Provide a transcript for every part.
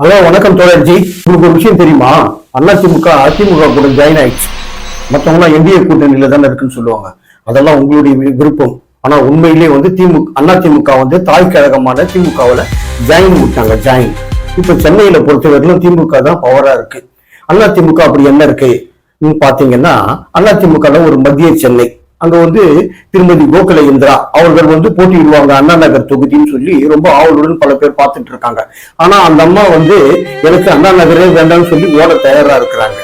Hello வணக்கம் தோழர்ஜி உங்களுக்கு ஒரு விஷயம் தெரியுமா? அதிமுக அதிமுக கூட ஜாயின் ஆயிடுச்சு. மற்றவங்களாம் என்டிஏ கூட்டணியில தானே இருக்குன்னு சொல்லுவாங்க. அதெல்லாம் உங்களுடைய விருப்பம். ஆனா உண்மையிலேயே வந்து திமுக அதிமுக வந்து தாய் கழகமான திமுகவில் ஜாயின் விட்டாங்க ஜாயின் இப்ப சென்னையில பொறுத்தவரையிலும் திமுக தான் பவரா இருக்கு. அதிமுக அப்படி என்ன இருக்கு? ன்னு பாத்தீங்கன்னா அதிமுக ஒரு மத்திய சென்னை. அங்க வந்து திருமதி கோகுல இந்திரா அவர்கள் வந்து போட்டியிடுவாங்க அண்ணா நகர் தொகுதின்னு சொல்லி ரொம்ப ஆவலுடன் பல பேர் பார்த்துட்டு இருக்காங்க. ஆனா அந்த அம்மா வந்து எனக்கு அண்ணா நகரே வேண்டாம்னு சொல்லி ஓட தயாரா இருக்கிறாங்க.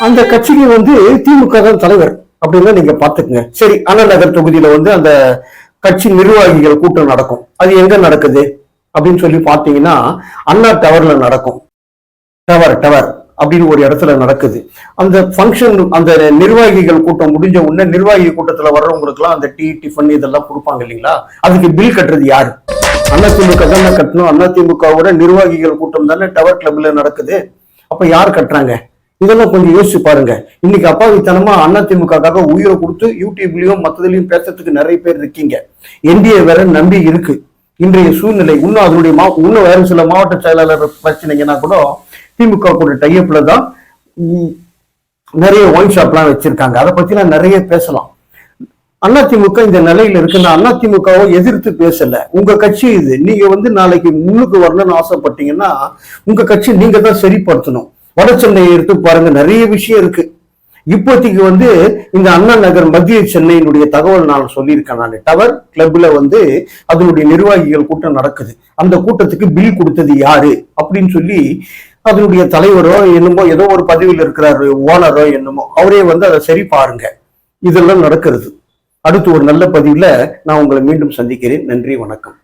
அந்த கட்சிக்கு வந்து திமுக தான் தலைவர் அப்படின்னா நீங்க பாத்துக்கங்க சரி அண்ணா நகர் தொகுதியில வந்து அந்த கட்சி நிர்வாகிகள் கூட்டம் நடக்கும். அது எங்க நடக்குது? அப்படின்னு சொல்லி பாத்தீங்கன்னா அண்ணா டவர்ல நடக்கும். Tower tower. அப்படின்னு ஒரு இடத்துல நடக்குது. அந்த ஃபங்க்ஷன் அந்த நிர்வாகிகள் கூட்டம் முடிஞ்ச உடனே நிர்வாகி கூட்டத்தில் வர்றவங்களுக்குலாம் அந்த டீ டிஃபன் இதெல்லாம் கொடுப்பாங்க இல்லைங்களா? அதுக்கு பில் கட்டுறது யாரு? அதிமுக தானே கட்டணும். அதிமுகவோட நிர்வாகிகள் கூட்டம் தானே டவர் கிளப்ல நடக்குது. அப்ப யார் கட்டுறாங்க? இதெல்லாம் கொஞ்சம் யோசிச்சு பாருங்க. இன்னைக்கு அப்பாவித்தனமா அதிமுகக்காக உயிரை கொடுத்து யூடியூப்லயும் மற்றதுலயும் பேசுறதுக்கு நிறைய பேர் இருக்கீங்க. என்டிஏ வேற நம்பி இருக்கு. இன்றைய சூழ்நிலை இன்னும் அதனுடைய மா இன்னும் வேற சில மாவட்ட செயலாளர் பிரச்சனைங்கன்னா கூட திமுக கூட டையப்ல தான் நிறைய ஒயின் ஷாப்லாம் வச்சிருக்காங்க. அதை பத்திலாம் நிறைய பேசலாம். அதிமுக இந்த நிலையில இருக்கு நான் அதிமுகவை எதிர்த்து பேசல. உங்க கட்சி இது. நீங்க வந்து நாளைக்கு முன்னுக்கு வரணும்னு ஆசைப்பட்டீங்கன்னா உங்க கட்சி நீங்க தான் சரிப்படுத்தணும். வட சென்னையை எடுத்து பாருங்க நிறைய விஷயம் இருக்கு. இப்போதைக்கு வந்து இந்த அண்ணா நகர் மத்திய சென்னையினுடைய தகவல் நான் சொல்லியிருக்கேன். நான் டவர் கிளப்ல வந்து அதனுடைய நிர்வாகிகள் கூட்டம் நடக்குது. அந்த கூட்டத்துக்கு பில் கொடுத்தது யாரு? அப்படின்னு சொல்லி அதனுடைய தலைவரோ என்னமோ ஏதோ ஒரு பதவியில் இருக்கிறாரு ஓனரோ என்னமோ அவரே வந்து அதை சரி பாருங்க. இதெல்லாம் நடக்கிறது. அடுத்து ஒரு நல்ல பதிவில் நான் உங்களை மீண்டும் சந்திக்கிறேன். நன்றி வணக்கம்.